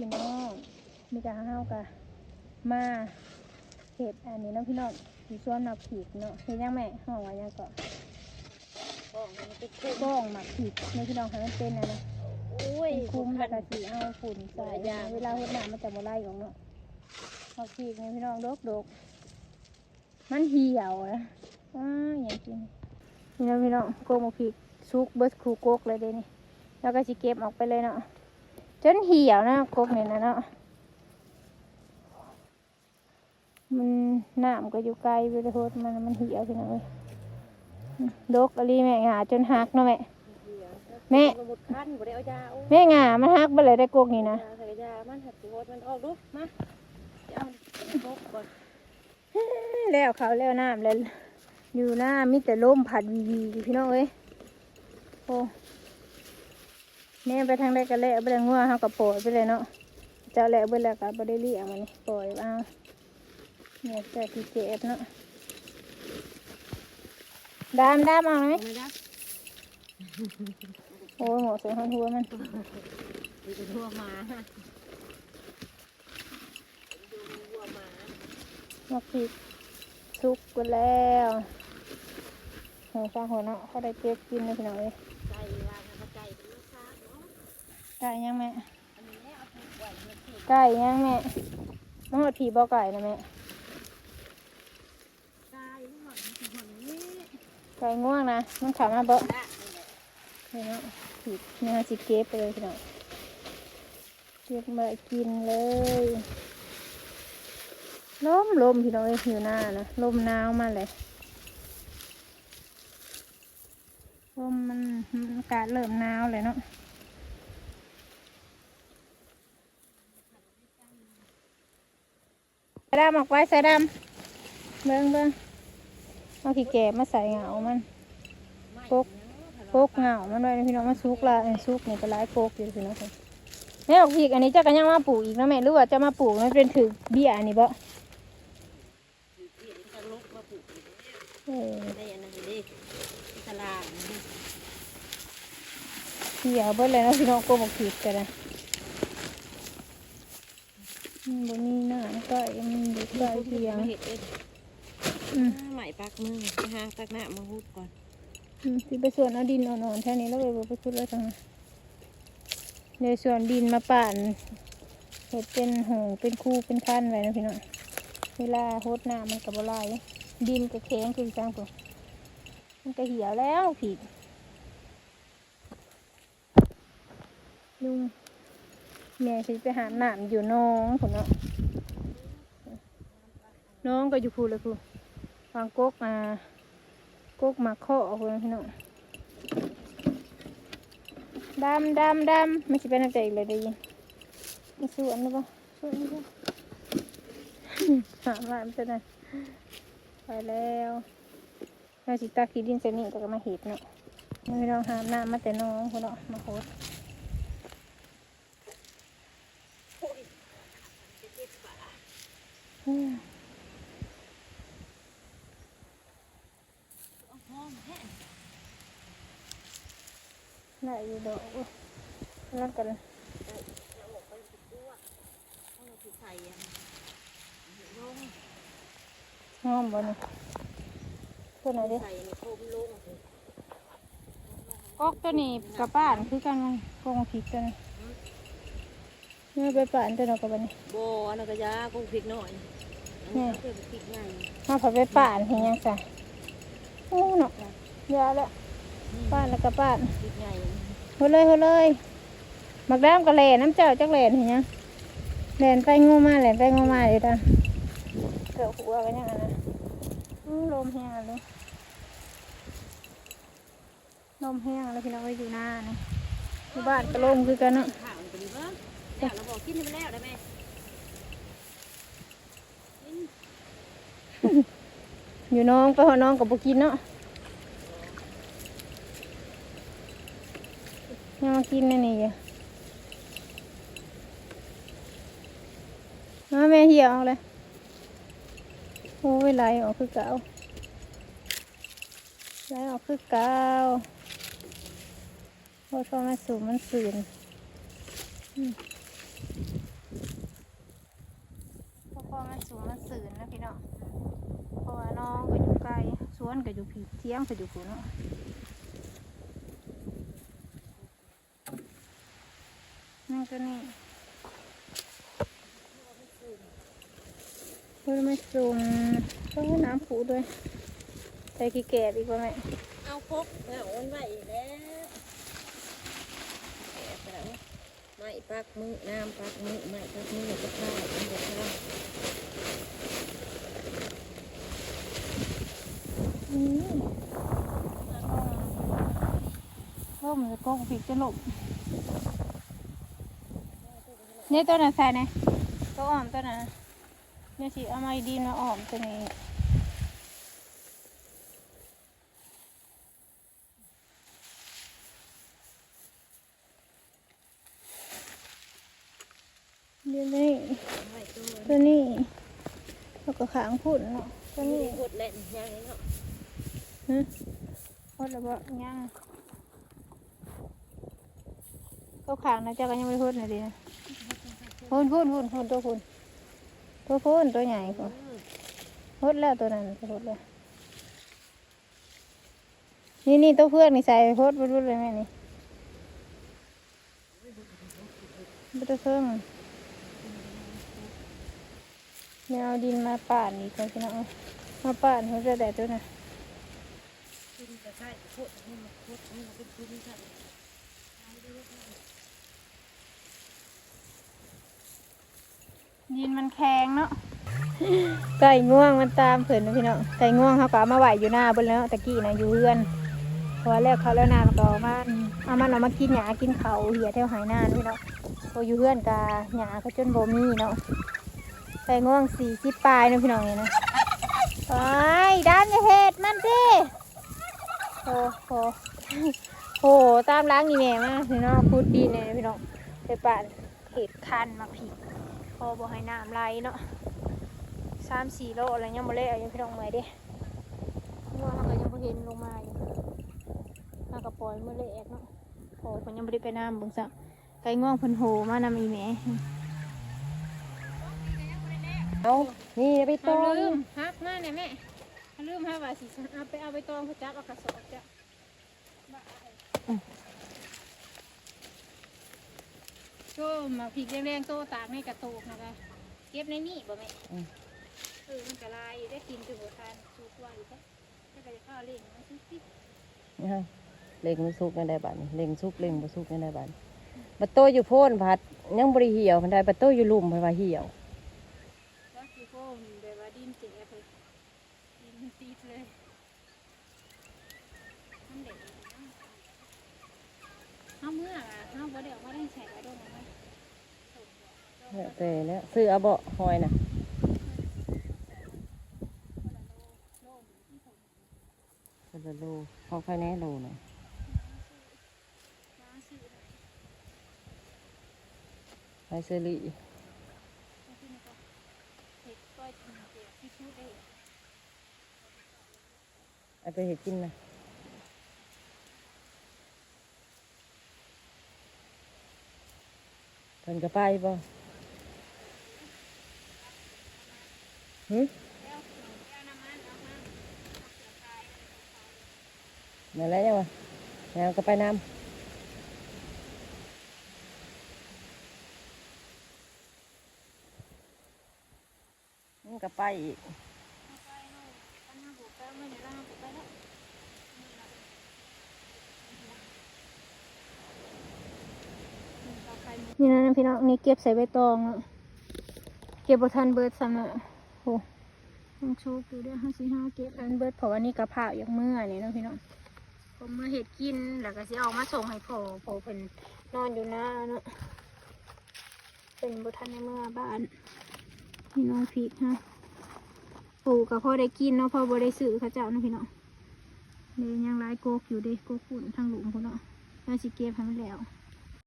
พี่น้องมีการเฮากะมาเห็ดอันนี้เนาะพี่น้องสีส่วนหมักผิดเนาะเห็นยังแม่ห้องไว้ยังก่อนกล้องมันเป็นคุ้มก้องหมักผิดในพี่น้องให้มันเป็นอันนะโอ้ยเป็นคุ้มพัแล้วนก็สีเอาฝุ่นใส่หลายอย่างเวลาเฮ็ดหน้ามันจะบ่ไล่ของเนาะหมักผิดในพี่น้องดกดกมันเหี่ยวอะอ้าอย่างกินนี่เนาะพี่น้องโกงหมักผิดซุกเบิดคูโกกเลยเด้นี่แล้วก็สิเก็บออกไปเลยเนาะ จนเหี่ยวนะโกกนี่นะเนาะมันน้ำก็อยู่ไกลไปเลยโทษมันมันเหี่ยวทีนั้นเลยดกอะไรแม่งาจนหักเนาะแม่แม่ห่ายาโอ้ยแม่งามันหักไปเลยได้กกนี่นะยาใส่ามันหัดสิโหดมันออกดูมาจะเอาพกก่อนแล้วเขาแล้วน้ำแล้วอยู่หน้ามีแต่ลมผัดวีวีพี่น้องเอ้ยโอ้ แน่ไปทางใดก็แล้วไปเลยงัวเขาก็ปล่อยไปเลยเนาะเจ้าแล้วไปแล้วก็บ่ได้เลี้ยงมันนี่ปล่อยเอาเนี่ยแต่ที่เจ็บเนาะดามดามเอาไหมเอาไหมจ๊ะโอ้ยหมอใส่หัวหัวมันดูเป็นหัวหมาฮะดูหัวหมามาผิดซุกกันแล้วหัวฟางหัวเนาะเขาได้เก็บกินเลยพี่น้องเอ้ย ไก่วางนะไก่เป็นลูกค้าเนาะ ไก่ยังแม่อันนี้แม่เอาไปไว้เมื่อกี้ไก่ยังแม่มาหดผีบ่อไก่นะแม่ไก่ง่วงนะมันขามาเบาะละนี่นี่เนาะผิดนี่ฮะสิเก็บไปเลยพี่น้องเก็บมากินเลยลมลมพี่น้องเอ้ยอยู่หน้านะลมหนาวมาเลยลมมันอากาศเริ่มหนาวเลยเนาะ ใส่ดำออกไว้ใส่ดำเบิ้งเบิ้งเอาขี้แก่มาใส่เหงามันไม่พกโปกเหงามันไว้นะพี่น้องมาซุกละเอ้ยซุกนี่ก็ร้ายโปกอยู่พี่น้องค่ะแม่ออกพีกอันนี้เจ้าก็ยังมาปลูกอีกนะแม่หรือว่าจะมาปลูกมันเป็นถือเบี้ยอันนี้บ่เห็นจะลุกมาปลูกอีกเออได้อันนั้นดิตลาดนี่เหี่ยวเบิดเลยเนาะพี่น้องโกบกพีกกันนะ อืมบนนี้หน้าก็มันอยู่ใกล้เคียงมาเห็ดเองอืมใหม่ปักมือไปหาตักหน้ามาหุดก่อนอืมที่ไปส่วนเอาดินอ่อนๆแท่นี้แล้วไปบ่ไปคุดไว้ทางนั้นเดี๋ยวส่วนดินมาป่านเห็ดเป็นหงเป็นคู่เป็นขั้นไว้นะพี่น้องเวลาโฮดน้ำมันกับลายดินก็แข็งคือจังตัวมันก็เหี่ยวแล้วผิดลุง แม่สิไปหาหน้ำอยู่น้องผมเนาะน้องก็อยู่พูเลยพูวางกกอ่ากกมาข้อเอาคนพี่น้องดำดำดำไม่ใช่เป็นอะไรอีกเลยได้ยินมาสวนหรือเปล่าสวนหรือเปล่าหามามันจะไหนไปแล้วเราสิตาขีดินเซนี่แต่ก็มาเห็ดเนาะไม่ต้องหามน้ำมาแต่น้องคนเนาะมาโคตร ไหนอยู่ดอกอุ้ยนั่นกันใส่ยังลงหอมบ่นี่ตัวไหนเด้ใส่ในโคมลงกอกตัวนี้กับป้านคือกันมั้งกองผิดตัวนี้เนี่ยไปป่านตัวเนาะกับบันนี้โบอันนั้นก็ยาคงพริกหน่อยอันนี้ก็เป็นพริกใหญ่มาผัดไปป่านเห็นยังจ้ะโอ้เนาะยาละ ป่านแล้วก็ป่านพริกใหญ่หัวเลยหัวเลยมักด้ามกระแลน้ำเจ้าจักแลนเห็นยังแลนไปงูมาแลนไปงูมาอยู่ตาเกือบหัวกันยังไงนะอื้อลมแห้งเลยลมแห้งแล้วพี่น้องไปอยู่หน้านี่อยู่บ้านก็ลมคือกันเนาะข้าวมันเป็นเบิ้งแล้วเราบอกกินไปแล้วได้ไหมอยู่น้องไปหอน้องกับบุกินเนาะ กินนี่นี่มาแม่เหี่ยวเลยโอ้ยไหลออกคือเก่าไหลออกคือเก่าโอ้ยพอมาสูบมันสื่นพอพอมัสูมันสื่นนะพี่น้อพราะว่น้องกับยู่ไกลสวนก็อยู่ผีเที่ยงก็อยู่ฝูเนาะ นั่นก็นี่เฮ้ยไม่จุ่มก็น้ำผูด้วยใส่ขี้แกบอีกว่าไหมเอาพกเหงามันไว้อีกแล้วแอบไปแล้วไม่ปักมือน้ำปักมือไม่ปักมือก็ข้าวก็ข้าวอืมร่มจะโกงผิดจะหลบ นี่ตัวนั้นใส่ไหนตัวอ่อมตัวนั้นเนี่ยสิเอาไม้ดีมาอ่อมตัวนี้เดี๋ยวนี้ไว้ตัวตัวนี้แล้วก็ขางพุ่นเนาะตัวนี้กดเล่นยังไงเนาะฮะพอแล้วบ่ยังก็ขางนะเจ้าก็ยังไม่ได้พูดนะดีนะ พูนพูนพูนพูนตัวพูนตัวพูนตัวใหญ่กว่าพูดแล้วตัวนั้นพูดแล้วนี่นี่ตัวเพื่อนนี่ใส่พูดพูดเลยแม่นี่ไม่ต้องเพิ่มเนี่ยเอาดินมาป่านอีกคนพี่น้องมาป่านเขาจะได้ตัวน่ะขึ้นก็ใช่พดนี่มันพ ดนี่มันเป็นพื้นใช่ยินมันแข็งเนาะไก่ง่วงมันตามเผินนะพี่น้องไก่ง่วงเขาก็เอามาไหวอยู่หน้าบนแล้วตะกี้นะอยู่เพื่อนพอแล้วเขาแล้วนานก็เอามาเอามันเอามากินหยากินเขาเหี่ยแถวหายหน้าพี่น้องพออยู่เพื่อนกาหยาเขาจนโบมีเนาะไก่ง่วงสี่สิบปลายนะพี่น้องนี่นะไปด้านยาเห็ดมันสิโอ้โหโหตามล้างนี่แม่มากพี่น้องพูดดีเนี่ยพี่น้องไปป่านเห็ดคันมาผี พอบ่ให้น้ำไหลเนาะสามสี่โลอะไรยังบ่เละยังพี่น้องเมื่อยเด้งัวเขาก็ยังบ่เห็นลงมาอยู่เฮาก็ปล่อยมื้อเละเนาะโอ้เพิ่นยังบ่ได้ไปน้ำเบิ่งซะไก่ง่วงเพิ่นโหมานำอีแหม่เอานี่ไปต้เอามลืมฮักมาเนี่ยแม่เอาลืมฮะว่าสิเอาไปเอาไปตองเขาจักเอากระสอบจ้ะ โตมาพริกแรงๆโตตากในกระโตกนะคะ เก็บในนี่บ่แม่อืม เออมันกระลายได้กินคือหัวทานสุกไว้ซะถ้าก็จะข้าวเล่งมันสิสินี่ฮะเล็งมันสุกกันได้บัดนี้เล็งสุกเล็งบ่สุกกันได้บัดบัดโตอยู่โพนผัดยังบ่ได้เหี่ยวมันได้บัดโตอยู่ลุ่มเพิ่นว่าเหี่ยว ก็คือโฟมแบบว่าดินเจ๋ไปดินมันตีดเลยมันเด็ด เอาเมื่ออะเอาบ่ได้ออกมาได้ใส่กระดงเอาไว้แล้วแต่แล้วซื้อเอาบ่หอยน่ะคนละโลพอไฟแน่โลน่ะมาซื้อยไฟเซรีเอาขึ้นมาก่อเห็ดก้อยถุงเดียวที่ชุดไอาไปเฮ็ดกินนะ พิ่นก็ไปบ่หึแล้วเสือแก้วน้ำมันเอามาเอาเสือคายนั่นแหละยังวะแล้วก็ไปน้ำมันก็ไปอีก เอาไปเนาะอันนั้นบุกไปไม่ได้ร่างบุกไปแล้ว นี่นะพี่น้องนี่เก็บใส่ใบตองเนาะเก็บบทันเบิร์ดซ้ำเนาะโอ้ต้องโชว์ดูด้วยห้าสี่ห้าเก็บอันเบิร์ดเพราะว่านี่กระเพราอย่างเมื่อนี่นะพี่น้องผมมาเห็ดกินแล้วก็สิเอามาส่งให้พ่อพ่อเป็นนอนอยู่หน้าเนาะเป็นบทันในเมื่อบ้านพี่น้องพริกฮะปลูกกับพ่อได้กินเนาะพ่อบ่ได้ซื้อเขาเจ้านะพี่น้องเลยยังร้โกกอยู่เด้โกกฝุ่นทางหลุมพุ่นเนาะแล้วสิเก็บให้มันแล้ว